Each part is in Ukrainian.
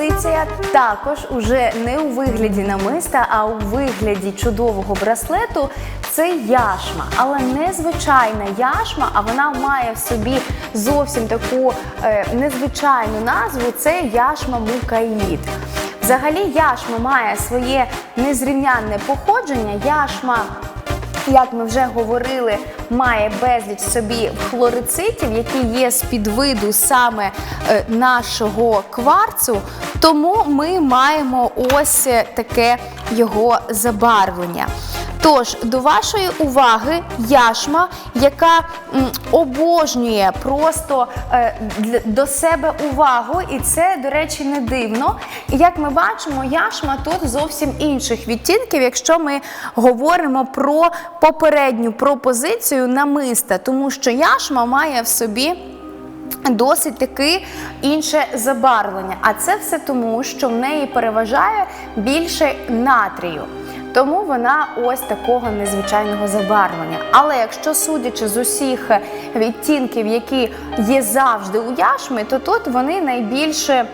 пропозиція також уже не у вигляді намиста, а у вигляді чудового браслету. Це яшма, але не звичайна яшма, а вона має в собі зовсім таку е, незвичайну назву. Це яшма мукаїд. Взагалі, яшма має своє незрівнянне походження. Яшма як ми вже говорили, має безліч собі хлорицитів, які є з підвиду саме е, нашого кварцу. Тому ми маємо ось е, таке його забарвлення. Тож, до вашої уваги яшма, яка обожнює просто е, до себе увагу, і це, до речі, не дивно. Як ми бачимо, яшма тут зовсім інших відтінків, якщо ми говоримо про попередню пропозицію намиста, тому що яшма має в собі. Досить таки інше забарвлення. А це все тому, що в неї переважає більше натрію. Тому вона ось такого незвичайного забарвлення. Але якщо судячи з усіх відтінків, які є завжди у яшми, то тут вони найбільше.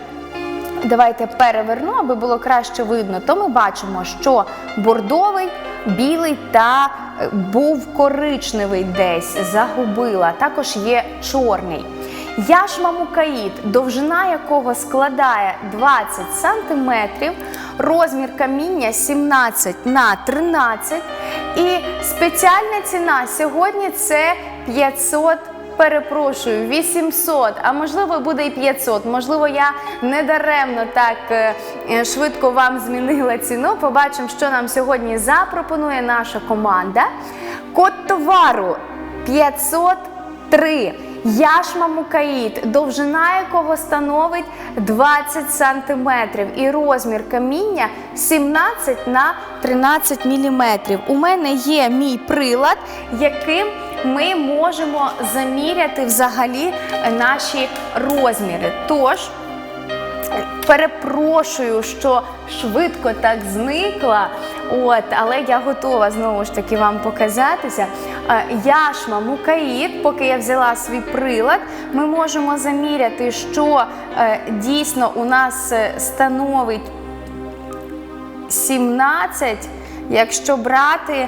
Давайте переверну, аби було краще видно. То ми бачимо, що бордовий, білий та е, був коричневий десь, загубила. Також є чорний. Яшма мукаїд, довжина якого складає 20 см, розмір каміння 17 на 13 і спеціальна ціна сьогодні це 500 Перепрошую, 800, а можливо буде і 500. Можливо, я недаремно так е, е, швидко вам змінила ціну. Побачимо, що нам сьогодні запропонує наша команда. Код товару 503. Яшма мукаїд, довжина якого становить 20 см і розмір каміння 17 на 13 мм. У мене є мій прилад, яким ми можемо заміряти взагалі наші розміри. Тож, Перепрошую, що швидко так зникла. От, але я готова знову ж таки вам показатися. Е, Яшма мукаїд, поки я взяла свій прилад, ми можемо заміряти, що е, дійсно у нас е, становить 17, якщо брати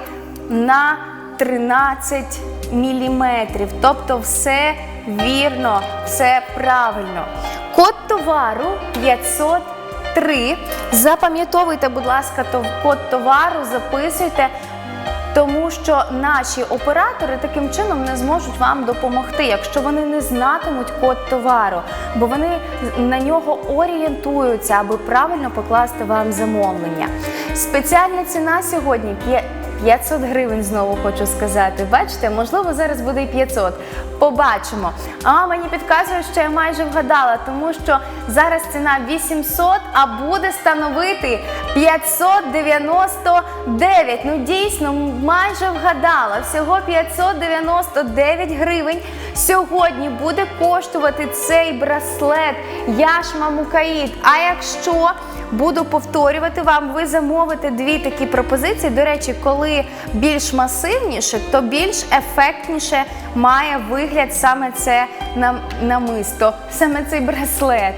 на 13 міліметрів. Тобто все вірно, все правильно. Код товару 503. Запам'ятовуйте, будь ласка, код товару, записуйте. Тому що наші оператори таким чином не зможуть вам допомогти, якщо вони не знатимуть код товару, бо вони на нього орієнтуються, аби правильно покласти вам замовлення. Спеціальна ціна сьогодні п'є- 500 гривень знову хочу сказати. Бачите, можливо, зараз буде і 500. Побачимо. А мені підказують, що я майже вгадала, тому що зараз ціна 800, а буде становити 599. Ну дійсно, майже вгадала. Всього 599 гривень. Сьогодні буде коштувати цей браслет Яшма Мукаїд. А якщо Буду повторювати вам, ви замовите дві такі пропозиції. До речі, коли більш масивніше, то більш ефектніше має вигляд саме це нам- намисто, саме цей браслет.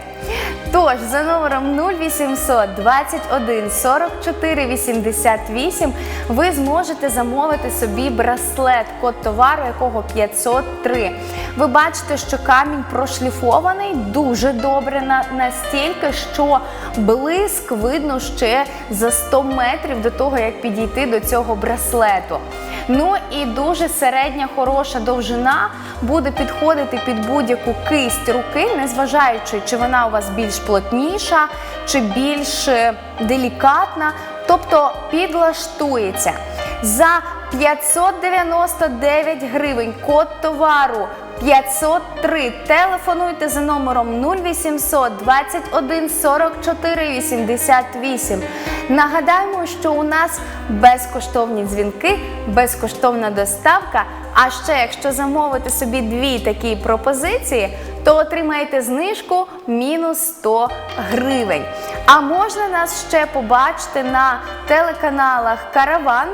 Тож, за номером 0800 21 44 88 ви зможете замовити собі браслет, код товару, якого 503. Ви бачите, що камінь прошліфований дуже добре настільки, що блиск видно ще за 100 метрів до того, як підійти до цього браслету. Ну і дуже середня хороша довжина буде підходити під будь-яку кисть руки, незважаючи, чи вона у вас більш плотніша, чи більш е, делікатна, тобто підлаштується. За 599 гривень код товару 503. Телефонуйте за номером 0800 21 44 88. Нагадаємо, що у нас безкоштовні дзвінки, безкоштовна доставка. А ще, якщо замовити собі дві такі пропозиції, то отримаєте знижку мінус 100 гривень. А можна нас ще побачити на телеканалах Караван.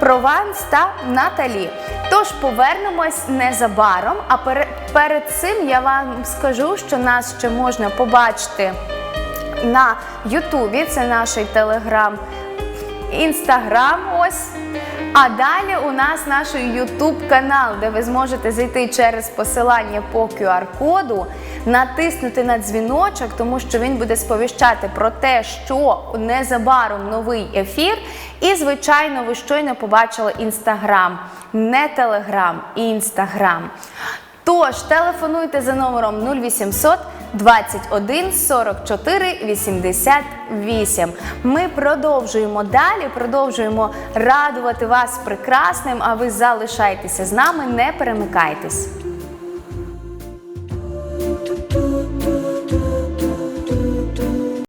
Прованс та Наталі. Тож повернемось незабаром. А перед цим я вам скажу, що нас ще можна побачити на Ютубі, це наш телеграм, інстаграм. Ось. А далі у нас наш YouTube канал, де ви зможете зайти через посилання по QR-коду, натиснути на дзвіночок, тому що він буде сповіщати про те, що незабаром новий ефір. І, звичайно, ви щойно побачили інстаграм, не телеграм, інстаграм. Тож телефонуйте за номером 0800 21 44 88. Ми продовжуємо далі, продовжуємо радувати вас прекрасним, а ви залишайтеся з нами, не перемикайтесь.